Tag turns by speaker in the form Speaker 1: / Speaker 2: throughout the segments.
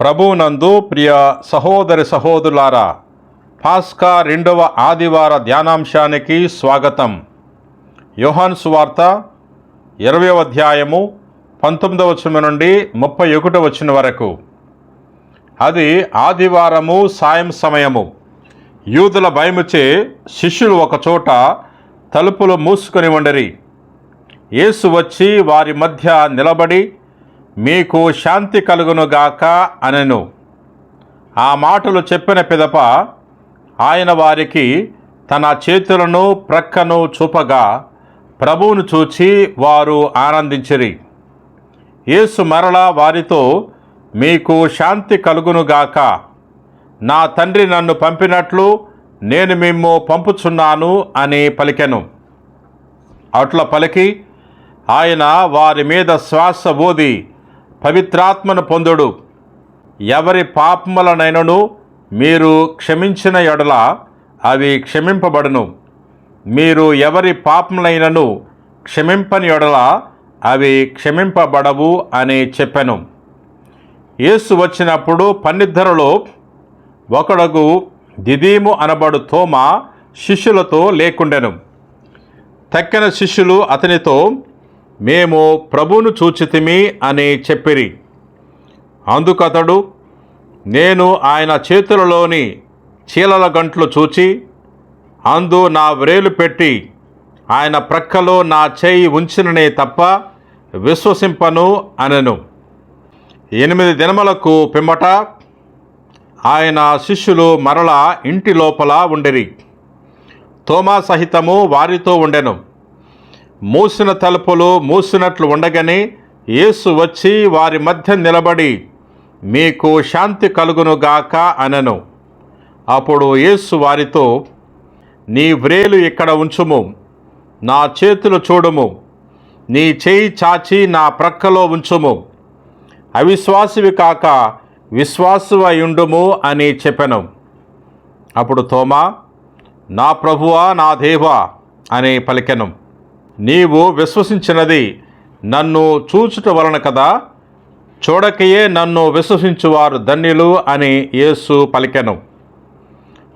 Speaker 1: ప్రభువునందు ప్రియ సహోదరి సహోదరులారా పాస్కా రెండవ ఆదివార ధ్యానాంశానికి స్వాగతం. యోహాన్ సువార్త ఇరవై అధ్యాయము పంతొమ్మిదవ వచనం నుండి ముప్పై ఒకటో వచ్చిన వరకు. అది ఆదివారము సాయం సమయము. యూదుల భయముచే శిష్యులు ఒకచోట తలుపులు మూసుకొని ఉండరి యేసు వచ్చి వారి మధ్య నిలబడి మీకు శాంతి కలుగునుగాక అనెను. ఆ మాటలు చెప్పిన పిదప ఆయన వారికి తన చేతులను ప్రక్కను చూపగా ప్రభువును చూచి వారు ఆనందించిరి. యేసు మరలా వారితో మీకు శాంతి కలుగునుగాక. నా తండ్రి నన్ను పంపినట్లు నేను మిమ్ము పంపుచున్నాను అని పలికెను. అట్ల పలికి ఆయన వారి మీద శ్వాస ఊది పవిత్రాత్మను పొందుడు. ఎవరి పాపములనైనను మీరు క్షమించిన ఎడల అవి క్షమింపబడును. మీరు ఎవరి పాపములైనను క్షమింపని ఎడల అవి క్షమింపబడవు అని చెప్పెను. యేసు వచ్చినప్పుడు పన్నిద్దరులో ఒకడగు దిదీము అనబడు తోమ శిష్యులతో లేకుండెను. తక్కిన శిష్యులు అతనితో మేము ప్రభును చూచితిమి అని చెప్పిరి. అందుకతడు నేను ఆయన చేతులలోని చీలల గంట్లు చూచి అందు నా వ్రేలు పెట్టి ఆయన ప్రక్కలో నా చేయి ఉంచిననే తప్ప విశ్వసింపను అనెను. ఎనిమిది దినములకు పిమ్మట ఆయన శిష్యులు మరల ఇంటి లోపల ఉండిరి. తోమా సహితము వారితో ఉండెను. మూసిన తలుపులు మూసినట్లు ఉండగానే యేసు వచ్చి వారి మధ్య నిలబడి మీకు శాంతి కలుగునుగాక అనను. అప్పుడు యేసు వారితో నీ వ్రేలు ఇక్కడ ఉంచుము నా చేతులు చూడుము నీ చేయి చాచి నా ప్రక్కలో ఉంచుము. అవిశ్వాసివి కాక విశ్వాసువయుండుము అని చెప్పెను. అప్పుడు తోమా నా ప్రభువా నా దేవా అని పలికెను. నీవు విశ్వసించినది నన్ను చూచుట వలన కదా? చూడకయే నన్ను విశ్వసించువారు ధన్యులు అని యేసు పలికెను.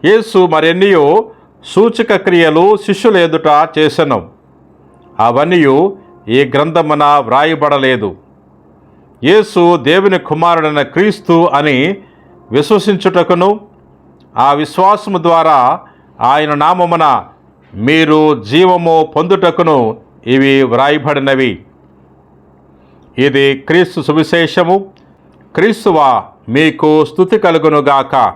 Speaker 1: యేసు మరెన్నయో సూచక క్రియలు శిష్యుల ఎదుట చేసెను. అవన్నీ ఈ గ్రంథమున వ్రాయబడలేదు. యేసు దేవుని కుమారుడైన క్రీస్తు అని విశ్వసించుటకును ఆ విశ్వాసము ద్వారా ఆయన నామమున మీరు జీవము పొందుటకును ఇవి వ్రాయబడినవి. ఇది క్రీస్తు సువిశేషము. క్రీస్తువా మీకు స్థుతి కలుగునుగాక.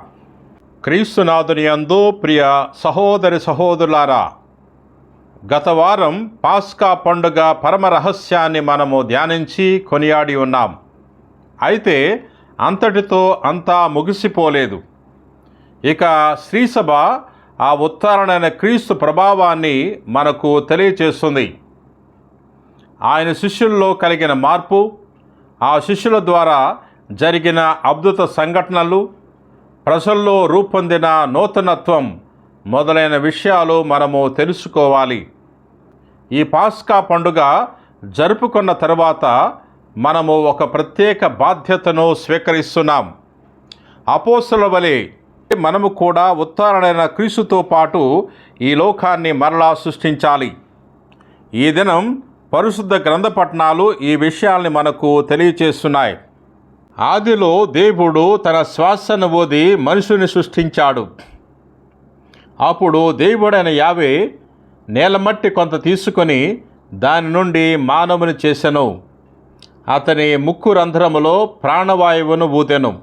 Speaker 1: క్రీస్తునాథుని అందు ప్రియ సహోదరి సహోదరులారా గత వారం పాస్కా పండుగ పరమ రహస్యాన్ని మనము ధ్యానించి కొనియాడి ఉన్నాం. అయితే అంతటితో అంతా ముగిసిపోలేదు. ఇక శ్రీసభ ఆ ఉత్తారణైన క్రీస్తు ప్రభావాన్ని మనకు తెలియచేస్తుంది. ఆయన శిష్యుల్లో కలిగిన మార్పు ఆ శిష్యుల ద్వారా జరిగిన అద్భుత సంఘటనలు ప్రజల్లో రూపొందిన నూతనత్వం మొదలైన విషయాలు మనము తెలుసుకోవాలి. ఈ పాస్కా పండుగ జరుపుకున్న తర్వాత మనము ఒక ప్రత్యేక బాధ్యతను స్వీకరిస్తున్నాం. అపోసల వలె మనము కూడా ఉత్తారణైన క్రీస్తుతో పాటు ఈ లోకాన్ని మరలా సృష్టించాలి. ఈ దినం పరిశుద్ధ గ్రంథపట్నాలు ఈ విషయాల్ని మనకు తెలియచేస్తున్నాయి. ఆదిలో దేవుడు తన శ్వాసను ఓది మనుషుని సృష్టించాడు. అప్పుడు దేవుడైన యావే నేలమట్టి కొంత తీసుకొని దాని నుండి మానవుని చేసెను. అతని ముక్కు రంధ్రములో ప్రాణవాయువును ఊదెను.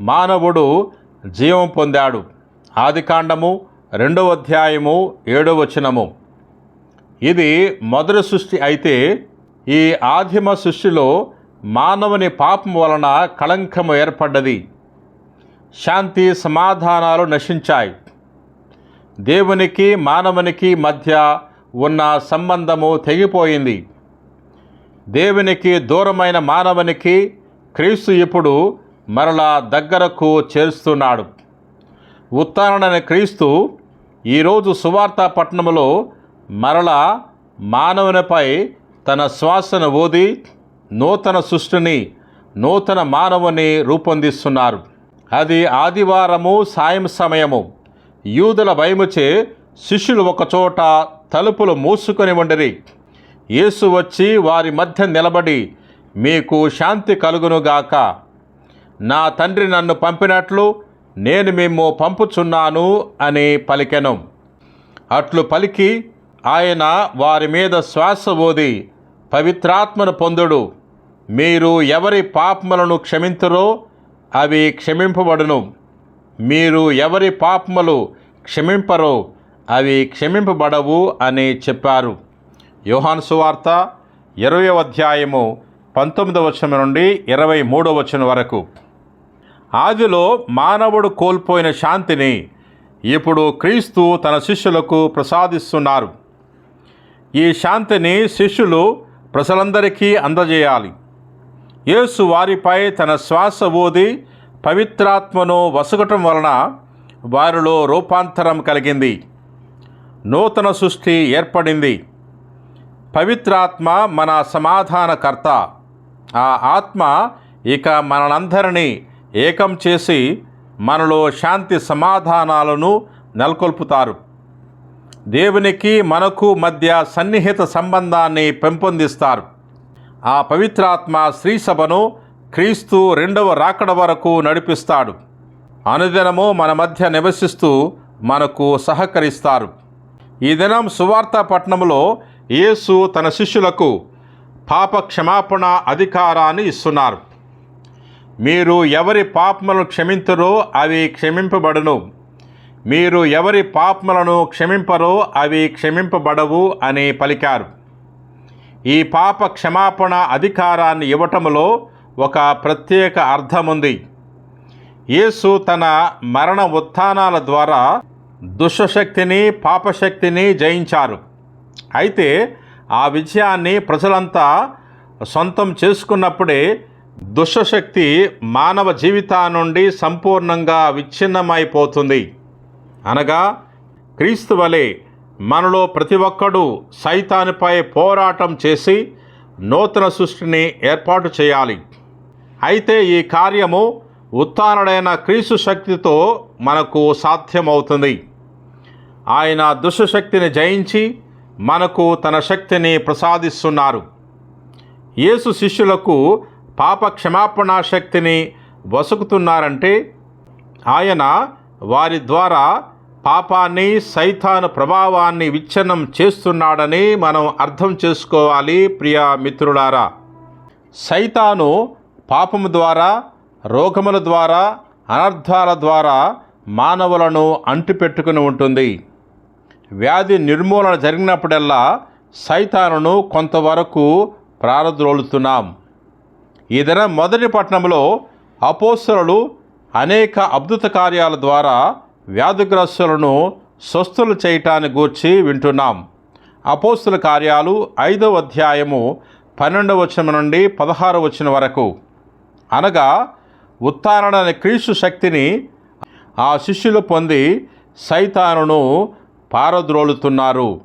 Speaker 1: మానవుడు జీవం పొందాడు. ఆదికాండము రెండవ అధ్యాయము ఏడవ వచనము. ఇది మొదటి సృష్టి అయితే ఈ ఆదిమ సృష్టిలో మానవుని పాపం వలన కళంకము ఏర్పడ్డది. శాంతి సమాధానాలు నశించాయి. దేవునికి మానవునికి మధ్య ఉన్న సంబంధము తెగిపోయింది. దేవునికి దూరమైన మానవునికి క్రీస్తు ఇప్పుడు మరలా దగ్గరకు చేరుస్తున్నాడు. ఉత్తారణైన క్రీస్తు ఈరోజు సువార్త పట్టణంలో మరలా మానవునిపై తన శ్వాసను ఊది నూతన సృష్టిని నూతన మానవుని రూపొందిస్తున్నారు. అది ఆదివారము సాయం సమయము. యూదుల భయముచే శిష్యులు ఒకచోట తలుపులు మూసుకొని ఉండరి. యేసు వచ్చి వారి మధ్య నిలబడి మీకు శాంతి కలుగునుగాక నా తండ్రి నన్ను పంపినట్లు నేను మేము పంపుచున్నాను అని పలికెను. అట్లు పలికి ఆయన వారి మీద శ్వాస ఓది పవిత్రాత్మను పొందుడు. మీరు ఎవరి పాపములను క్షమించరో అవి క్షమింపబడును. మీరు ఎవరి పాపములు క్షమింపరో అవి క్షమింపబడవు అని చెప్పారు. యోహాను సువార్త ఇరవై అధ్యాయము పంతొమ్మిదవ వచనం నుండి ఇరవై మూడవ వచనం వరకు. ఆదిలో మానవుడు కోల్పోయిన శాంతిని ఇప్పుడు క్రీస్తు తన శిష్యులకు ప్రసాదిస్తున్నారు. ఈ శాంతిని శిష్యులు ప్రజలందరికీ అందజేయాలి. యేసు వారిపై తన శ్వాస ఊది పవిత్రాత్మను వసగటం వలన వారిలో రూపాంతరం కలిగింది. నూతన సృష్టి ఏర్పడింది. పవిత్రాత్మ మన సమాధానకర్త. ఆ ఆత్మ ఇక మనందరినీ ఏకం చేసి మనలో శాంతి సమాధానాలను నెలకొల్పుతారు. దేవునికి మనకు మధ్య సన్నిహిత సంబంధాన్ని పెంపొందిస్తారు. ఆ పవిత్రాత్మ స్త్రీ సభను క్రీస్తు రెండవ రాకడ వరకు నడిపిస్తాడు. అనుదినము మన మధ్య నివసిస్తూ మనకు సహకరిస్తారు. ఈ దినం సువార్త పట్టణంలో యేసు తన శిష్యులకు పాప క్షమాపణ అధికారాన్ని ఇస్తున్నారు. మీరు ఎవరి పాపములను క్షమించరో అవి క్షమింపబడును. మీరు ఎవరి పాపములను క్షమింపరో అవి క్షమింపబడవు అని పలికారు. ఈ పాప క్షమాపణ అధికారాన్ని ఇవ్వటంలో ఒక ప్రత్యేక అర్థముంది. యేసు తన మరణ ఉత్థానాల ద్వారా దుష్టశక్తిని పాపశక్తిని జయించారు. అయితే ఆ విజయాన్ని ప్రజలంతా సొంతం చేసుకున్నప్పుడే దుష్టశక్తి మానవ జీవితా నుండి సంపూర్ణంగా విచ్ఛిన్నమైపోతుంది. అనగా క్రీస్తు వలె మనలో ప్రతి ఒక్కడూ సైతానిపై పోరాటం చేసి నూతన సృష్టిని ఏర్పాటు చేయాలి. అయితే ఈ కార్యము ఉత్తానుడైన క్రీస్తు శక్తితో మనకు సాధ్యమవుతుంది. ఆయన దుష్టశక్తిని జయించి మనకు తన శక్తిని ప్రసాదిస్తున్నారు. యేసు శిష్యులకు పాప క్షమాపణ శక్తిని వసుకుతున్నారంటే ఆయన వారి ద్వారా పాపాన్ని సైతాను ప్రభావాన్ని విచ్ఛిన్నం చేస్తున్నాడని మనం అర్థం చేసుకోవాలి ప్రియ మిత్రులారా. సైతాను పాపము ద్వారా రోగముల ద్వారా అనర్థాల ద్వారా మానవులను అంటిపెట్టుకుని ఉంటుంది. వ్యాధి నిర్మూలన జరిగినప్పుడల్లా సైతానును కొంతవరకు ప్రారద్రోలుతున్నాం ఈ దినం మొదటి పట్టణంలో అపోసరులు అనేక అద్భుత కార్యాల ద్వారా వ్యాధిగ్రస్తులను స్వస్థులు చేయటాన్ని గూర్చి వింటున్నాం. అపోస్తుల కార్యాలు ఐదవ అధ్యాయము పన్నెండవ వచనం నుండి పదహారు వచనం వరకు. అనగా ఉత్తారణ అనే క్రీస్తు శక్తిని ఆ శిష్యులు పొంది సైతానును పారద్రోలుతున్నారు.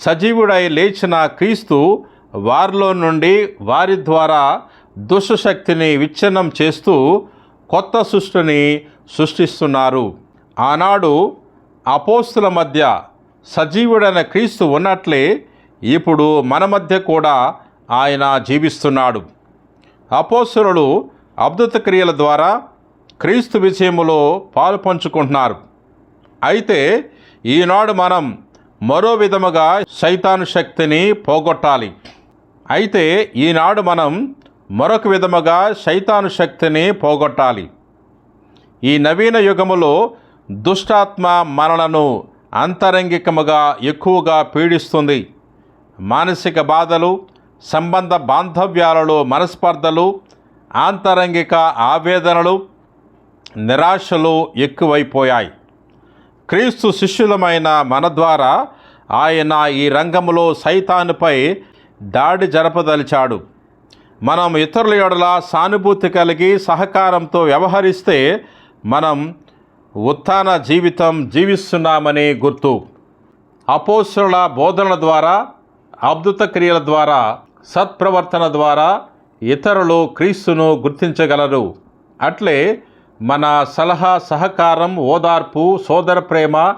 Speaker 1: సజీవుడై లేచిన క్రీస్తు వారిలో నుండి వారి ద్వారా దుష్టశక్తిని విచ్ఛిన్నం చేస్తూ కొత్త సృష్టిని సృష్టిస్తున్నారు. ఆనాడు అపోస్తుల మధ్య సజీవుడైన క్రీస్తు ఉన్నట్లే ఇప్పుడు మన మధ్య కూడా ఆయన జీవిస్తున్నాడు. అపోస్తులు అద్భుత క్రియల ద్వారా క్రీస్తు విజయములో పాలు పంచుకుంటున్నారు. అయితే ఈనాడు మనం మరో విధముగా సైతాను శక్తిని పోగొట్టాలి. అయితే ఈనాడు మనం మరొక విధముగా శైతాను శక్తిని పోగొట్టాలి. ఈ నవీన యుగములో దుష్టాత్మ మనలను అంతరంగికముగా ఎక్కువగా పీడిస్తుంది. మానసిక బాధలు సంబంధ బాంధవ్యాలలో మనస్పర్ధలు ఆంతరంగిక ఆవేదనలు నిరాశలు ఎక్కువైపోయాయి. క్రీస్తు శిష్యులమైన మన ద్వారా ఆయన ఈ రంగంలో సైతానుపై దాడి జరపదలిచాడు. మనం ఇతరుల ఎడల సానుభూతి కలిగి సహకారంతో వ్యవహరిస్తే మనం ఉత్థాన జీవితం జీవిస్తున్నామని గుర్తు. అపోసుల బోధనల ద్వారా అద్భుత క్రియల ద్వారా సత్ప్రవర్తన ద్వారా ఇతరులు క్రీస్తును గుర్తించగలరు. అట్లే మన సలహా సహకారం ఓదార్పు సోదర ప్రేమ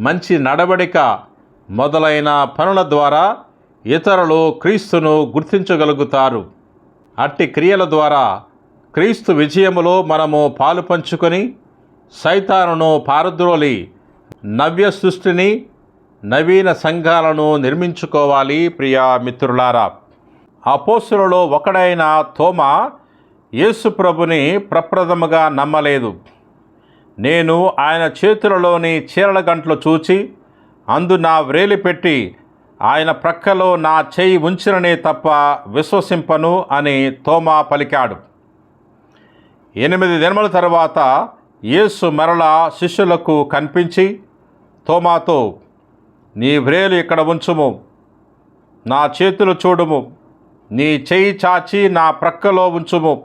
Speaker 1: మంచి నడవడిక మొదలైన పనుల ద్వారా ఇతరులు క్రీస్తును గుర్తించగలుగుతారు. అట్టి క్రియల ద్వారా క్రీస్తు విజయములో మనము పాలు పంచుకొని సైతానును పారద్రోలి నవ్య సృష్టిని నవీన సంఘాలను నిర్మించుకోవాలి. ప్రియా మిత్రులారా అపోసులలో ఒకడైన తోమ యేసు ప్రభుని ప్రప్రథముగా నమ్మలేదు. నేను ఆయన చేతులలోని చీరల గంటలు చూచి అందు నా వ్రేలి పెట్టి ఆయన ప్రక్కలో నా చేయి ఉంచిననే తప్ప విశ్వసింపను అని తోమా పలికాడు. ఎనిమిది దినముల తర్వాత యేసు మరలా శిష్యులకు కనిపించి తోమాతో నీ వ్రేలు ఇక్కడ ఉంచుము. నా చేతులు చూడుము. నీ చేయి చాచి నా ప్రక్కలో ఉంచుము.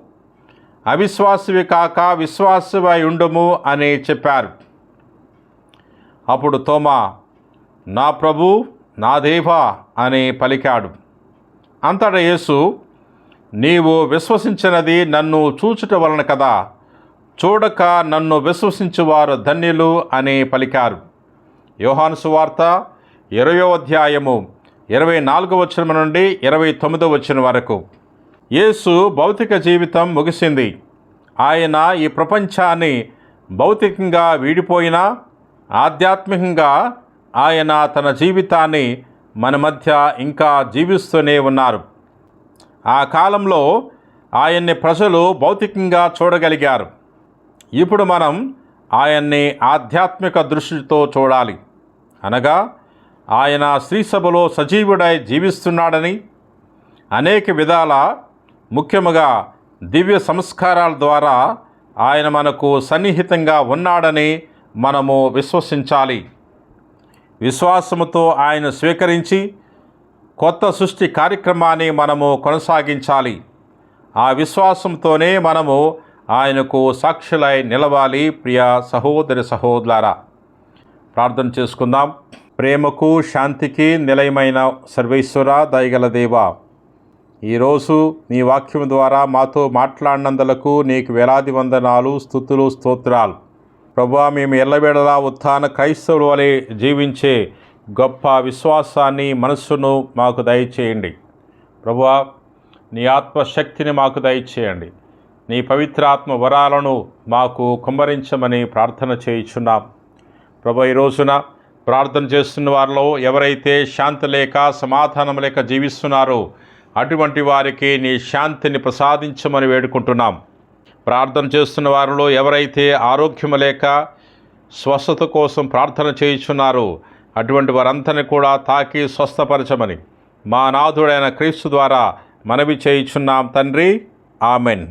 Speaker 1: అవిశ్వాసవి కాక విశ్వాసమై ఉండుము అని చెప్పారు. అప్పుడు తోమా నా ప్రభు నా దేవా అని పలికాడు. అంతటా యేసు నీవు విశ్వసించినది నన్ను చూచుట వలన కదా చూడక నన్ను విశ్వసించువారు ధన్యులు అని పలికారు. యోహాను సువార్త ఇరవయో అధ్యాయము ఇరవై నాలుగో వచనం నుండి ఇరవై తొమ్మిదో వచ్చిన వరకు. యేసు భౌతిక జీవితం ముగిసింది. ఆయన ఈ ప్రపంచాన్ని భౌతికంగా వీడిపోయినా ఆధ్యాత్మికంగా ఆయన తన జీవితాన్ని మన మధ్య ఇంకా జీవిస్తూనే ఉన్నారు. ఆ కాలంలో ఆయన్ని ప్రజలు భౌతికంగా చూడగలిగారు. ఇప్పుడు మనం ఆయన్ని ఆధ్యాత్మిక దృష్టితో చూడాలి. అనగా ఆయన శ్రీసభలో సజీవుడై జీవిస్తున్నాడని అనేక విధాల ముఖ్యముగా దివ్య సంస్కారాల ద్వారా ఆయన మనకు సన్నిహితంగా ఉన్నాడని మనము విశ్వసించాలి. విశ్వాసముతో ఆయన స్వీకరించి కొత్త సృష్టి కార్యక్రమాన్ని మనము కొనసాగించాలి. ఆ విశ్వాసంతోనే మనము ఆయనకు సాక్షులై నిలవాలి ప్రియ సహోదరి సహోదరా ప్రార్థన చేసుకుందాం. ప్రేమకు శాంతికి నిలయమైన సర్వేశ్వర దయగల దేవ ఈరోజు నీ వాక్యం ద్వారా మాతో మాట్లాడినందులకు నీకు వేలాది వందనాలు స్థుతులు స్తోత్రాలు. ప్రభా మేము ఎల్లవేళలా ఉత్థాన క్రైస్తవులు వలె జీవించే గొప్ప విశ్వాసాన్ని మనస్సును మాకు దయచేయండి. ప్రభా నీ ఆత్మశక్తిని మాకు దయచేయండి. నీ పవిత్రాత్మ వరాలను మాకు కుమ్మరించమని ప్రార్థన చేయుచున్నాం. ప్రభు ఈ రోజున ప్రార్థన చేస్తున్న వారిలో ఎవరైతే శాంతి లేక సమాధానం లేక జీవిస్తున్నారో అటువంటి వారికి నీ శాంతిని ప్రసాదించమని వేడుకుంటున్నాం. ప్రార్థన చేస్తున్న వారిలో ఎవరైతే ఆరోగ్యం లేక స్వస్థత కోసం ప్రార్థన చేయుచున్నారో అటువంటి వారందరినీ కూడా తాకి స్వస్థపరచమని మా నాథుడైన క్రీస్తు ద్వారా మనవి చేయించున్నాం తండ్రి. ఆమెన్.